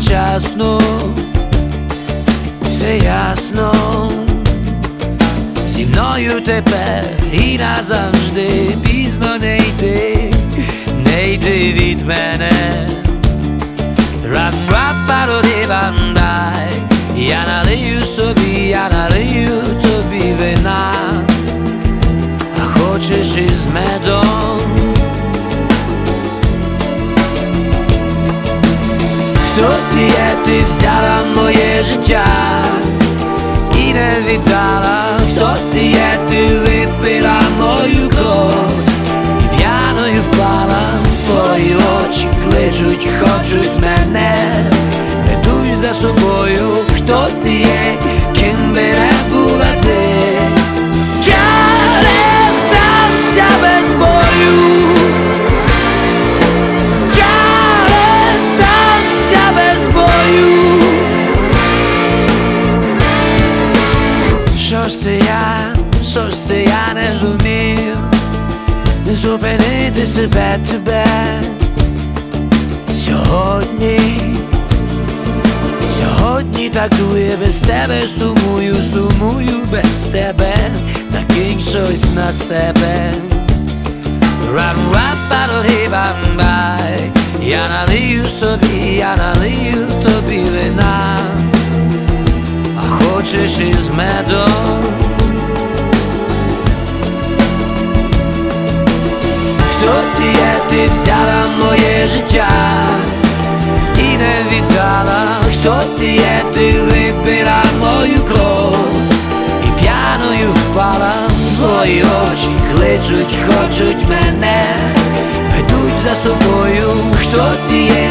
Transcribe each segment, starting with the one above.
вчасно, все ясно, зі мною тепер і назавжди. Пізно не йти, не йти від мене. Рам пароди бандай. Я налию собі, я налию тобі вина, а хочеш із медом. Хто ти взяла моє життя і не віддала, хто ти є, ти випила мою кров і п'яною впала, твої очі кличуть, хочуть мене, дуй за собою, хто ти є, себе тебе. Сьогодні, сьогодні так дує без тебе, сумую, сумую без тебе, накинь щось на себе. Рам рам пароди бамбай Я налию собі, я налию тобі вина, а хочеш із медом. Ти є, ти взяла моє життя і не віддала, хто ти є, ти випила мою кров і п'яною впала, твої очі кличуть, хочуть мене, ведуть за собою, хто ти є,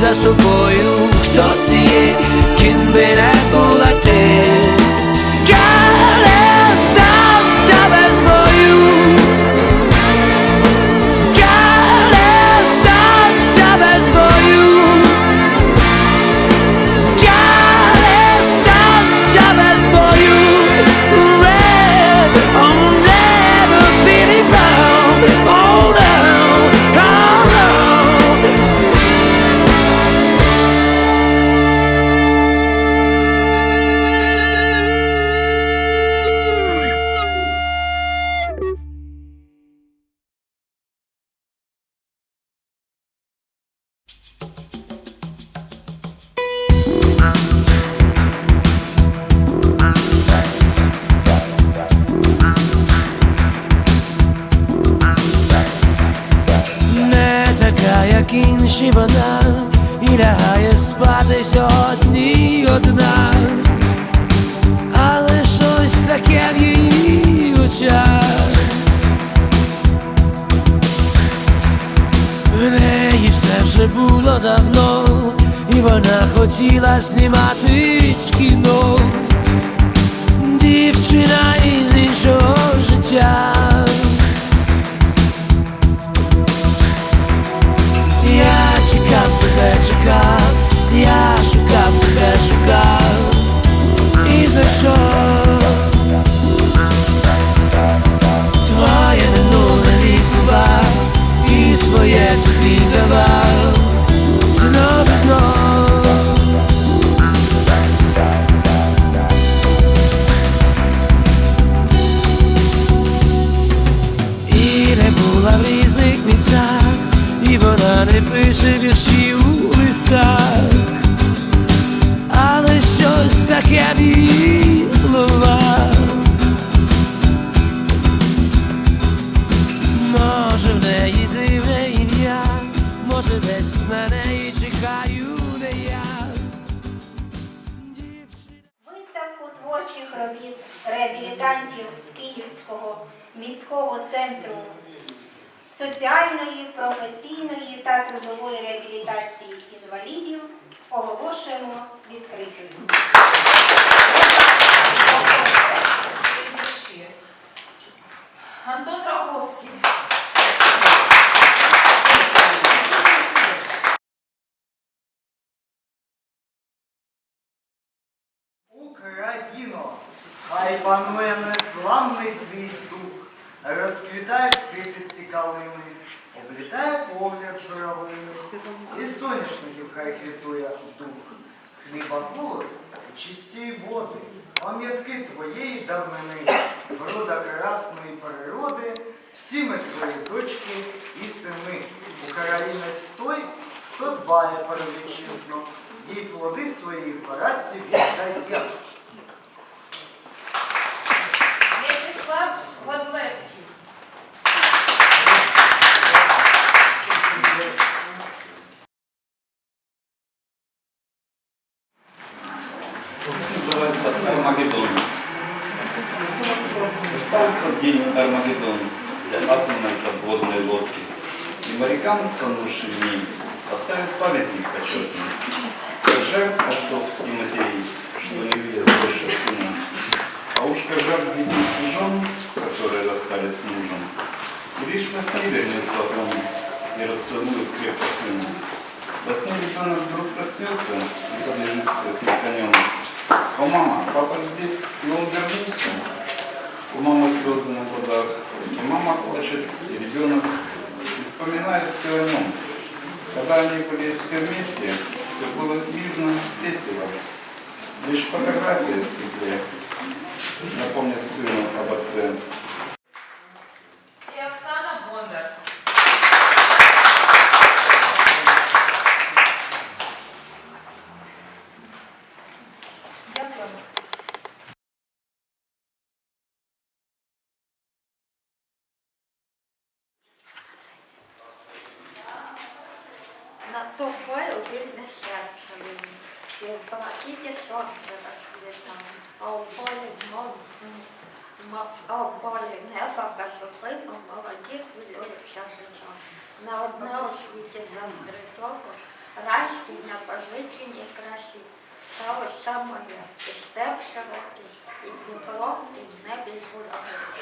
за собою, хто ти є, ким би не була давно, і вона хотіла зніматись в кіно. Дівчина із іншого життя. Я чекав тебе, чекав, я шукав тебе, шукав реабілітантів Київського міського центру соціальної, професійної та трудової реабілітації інвалідів оголошуємо відкритим. Антон Раховський. Україно, хай панує незламний твій дух, розквітає квітиці калини, облітає погляд журавлини, і соняшників хай квітує дух, хліба голос у чистій води, пам'ятки твоєї давнини, врода красної природи, всі ми твої дочки і сини, українець той, хто дбає про вітчизну, їй плоди своєї праці віддає. Отцов и матерей, что не видят больше сына. А уж жар детей и жен, которые расстались с мужем, и лишь во сне вернется он и расцелует крепко сына. Во сне ребенок вдруг проснется и побежит с конем. О, мама, папа здесь, и он вернулся. У мамы слезы на глазах, и мама плачет, и ребенок вспоминает все о нем. Когда они были все вместе, все было видно весело. Лишь фотография в стекле напомнит сыну об отце. І Оксана Бондар. Дякую. На тобою вільне серце мені, і в блакиті сонце розквітає, а у полі знов, м- а у полі неба безупинно молоді хвилюються життя. На одне у світі того, райській на позиченні красі. Ось моє, і степ широкий, і Дніпро, і в небі журавлі.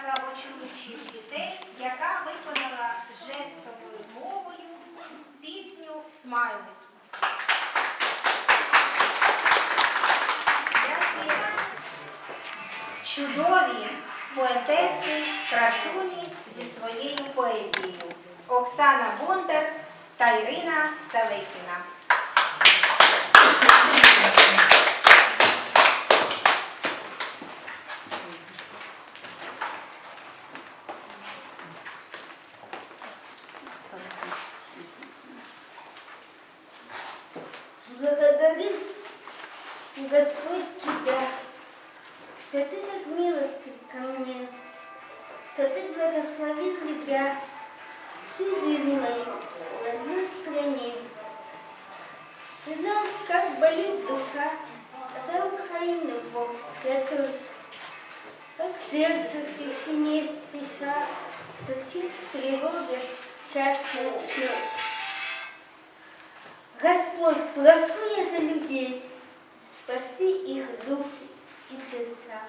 слабочуючих дітей, яка виконала жестовою мовою пісню Смайлик. Чудові поетеси красуні зі своєю поезією Оксана Бондар та Ірина Савекіна. Что Ты так милостив ко мне, что Ты благословил тебя всю жизнь мою в одной стране. Ты знаешь, как болит душа за Украину, Бог святой, как сердце в тишине спеша, стучит в тревоге час ночной. Господь, прошу я за людей, спаси их души сердца.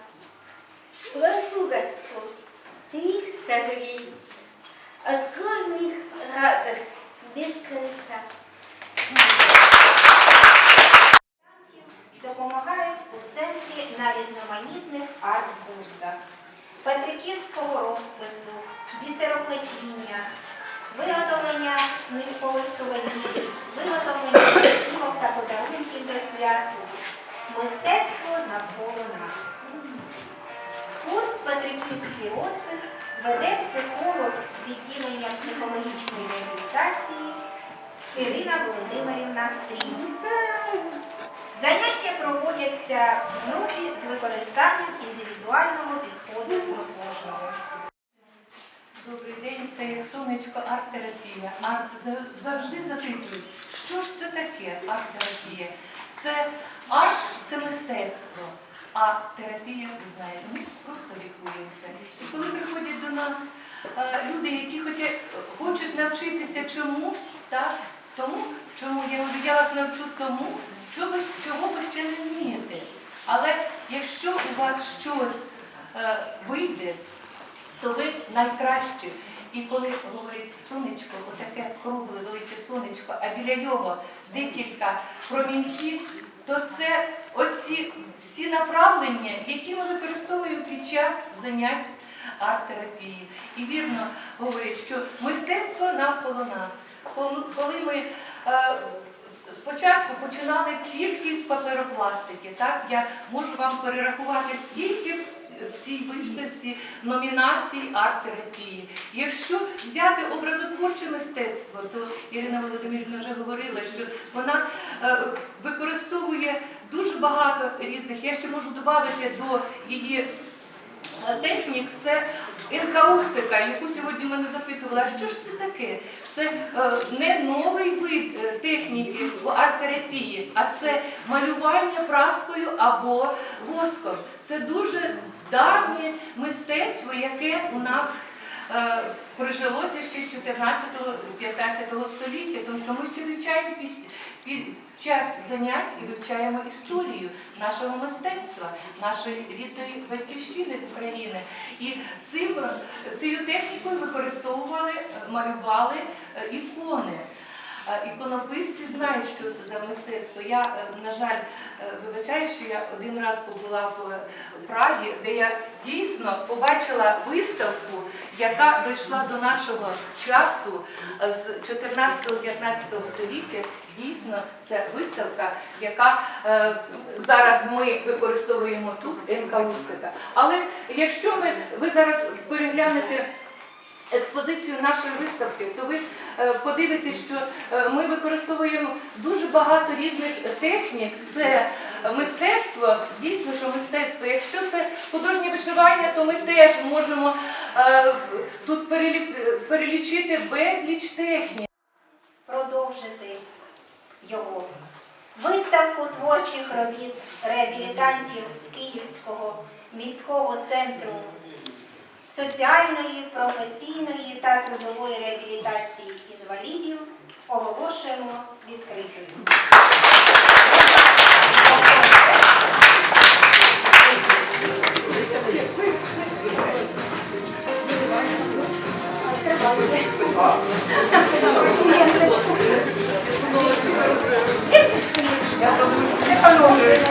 Прошу, Господь, Ты согрей, открой в них радость без конца. допомагають у центрі на різноманітних арт-курсах, петриківського розпису, бісероплетіння, виготовлення ниткових сувенірів, виготовлення листівок та подарунків для свят, мистецтво навколо нас. Курс Петриківський розпис веде психолог відділення психологічної реабілітації Ірина Володимирівна Стрій. Заняття проводяться в групі з використанням індивідуального підходу до кожного. Добрий день, це як сонечко арт-терапія. Арт завжди запитують, що ж це таке арт-терапія? Це арт це мистецтво, а терапія, ви знаєте, ми просто лікуємося. І коли приходять до нас е, люди, які хочуть навчитися чомусь, так, тому, чому я говорю, я вас навчу тому, чого, чого ви ще не вмієте. Але якщо у вас щось е, вийде, то ви найкраще. І коли говорить сонечко, отаке кругле велике сонечко, а біля нього декілька промінців, то це оці всі направлення, які ми використовуємо під час занять арт-терапії. І вірно говорить, що мистецтво навколо нас. Коли ми е, спочатку починали тільки з паперопластики, так я можу вам перерахувати скільки в цій виставці номінацій арт-терапії. Якщо взяти образотворче мистецтво, то Ірина Володимирівна вже говорила, що вона е, використовує дуже багато різних. Я ще можу додати до її е, технік. Це енкаустика, яку сьогодні мене запитувала, що ж це таке? Це е, не новий вид техніки в арт-терапії, а це малювання праскою або воском. Це дуже давнє мистецтво, яке у нас е, прижилося ще з 14-15 століття, тому що ми ще вивчаємо під, час занять і вивчаємо історію нашого мистецтва, нашої рідної батьківщини України. І цим, цією технікою використовували, малювали е, ікони. Іконописці знають, що це за мистецтво. Я, е, на жаль, е, вибачаю, що я один раз побула в е, Прагі, де я дійсно побачила виставку, яка дійшла до нашого часу з 14-15 століття. Дійсно, це виставка, яка е, зараз ми використовуємо тут енкаустика. Але якщо ми ви зараз переглянете експозицію нашої виставки, то ви е, подивитесь, що е, ми використовуємо дуже багато різних технік. Це мистецтво, дійсно, що мистецтво. Якщо це художнє вишивання, то ми теж можемо е, тут перелічити безліч технік. Продовжити його. Виставку творчих робіт реабілітантів Київського міського центру соціальної, професійної та трудової реабілітації інвалідів оголошуємо відкритою. Це